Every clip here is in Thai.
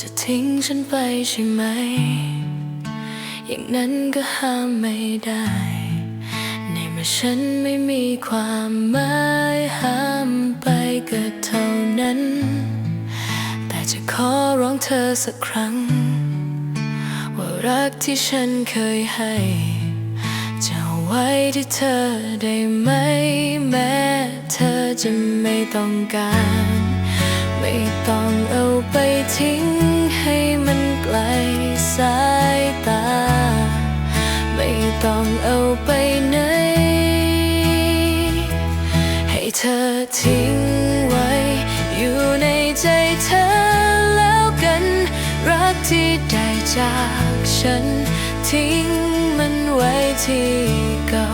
จะทิ้งฉันไปใช่ไหม อย่างนั้นก็ห้ามไม่ได้ ในเมื่อฉันไม่มีความหมายห้ามไปก็เท่านั้น แต่จะขอร้องเธอสักครั้ง ว่ารักที่ฉันเคยให้จะไว้ที่เธอได้ไหม แม้เธอจะไม่ต้องการ ไม่ต้องเอาไปทิ้งให้มันไกลสายตา ไม่ต้องเอาไปไหน ให้เธอทิ้งไว้ อยู่ในใจเธอแล้วกัน รักที่ได้จากฉัน ทิ้งมันไว้ที่เก่า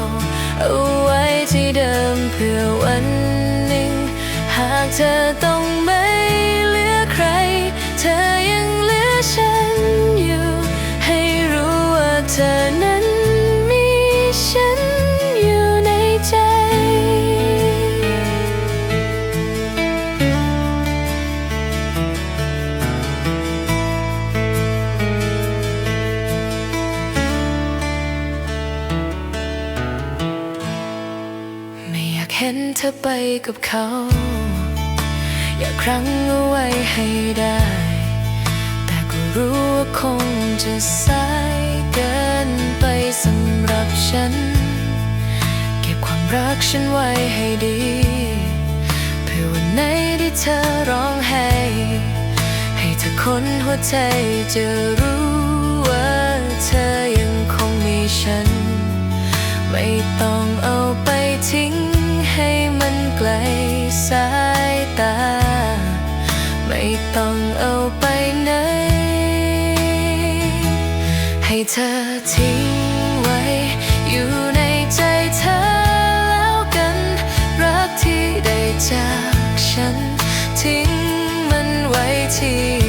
เอาไว้ที่เดิมเพื่อวันหนึ่ง หากเธอต้อง ไม่อยากเห็นเธอไปกับเขา อยากครั้งเอาไว้ให้ได้ แต่ก็รู้ว่าคงจะสายเกินไปสำหรับฉัน เก็บความรักฉันไว้ให้ดี เพื่อวันไหนที่เธอร้องไห้ให้เธอคนหัวใจจะรู้ว่าเธอยังคงมีฉัน ไม่ต้อง เธอทิ้งไว้ อยู่ในใจเธอแล้วกัน รักที่ได้จากฉัน ทิ้งมันไว้ที่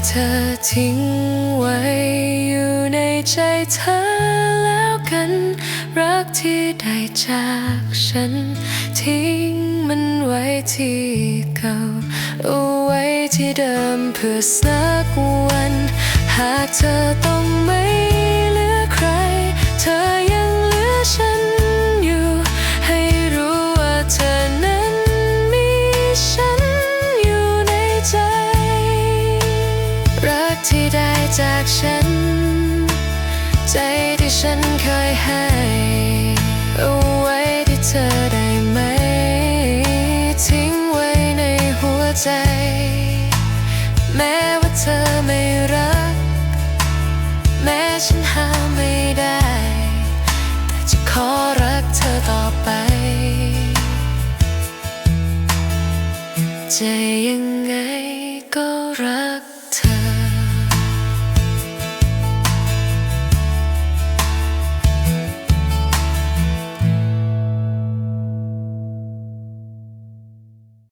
ให้เธอทิ้งไว้อยู่ในใจเธอแล้วกัน รักที่ได้จากฉัน ทิ้งมันไว้ที่เก่าเอาไว้ที่เดิมเพื่อสักวัน หากเธอต้องไม่ ที่ได้จากฉัน ใจที่ฉันเคยให้เอาไว้ที่เธอได้ไหม ทิ้งไว้ในหัวใจ แม้ว่าเธอไม่รัก แม้ฉันห้ามไม่ได้ แต่จะขอรักเธอต่อไป จะยังไงก็รัก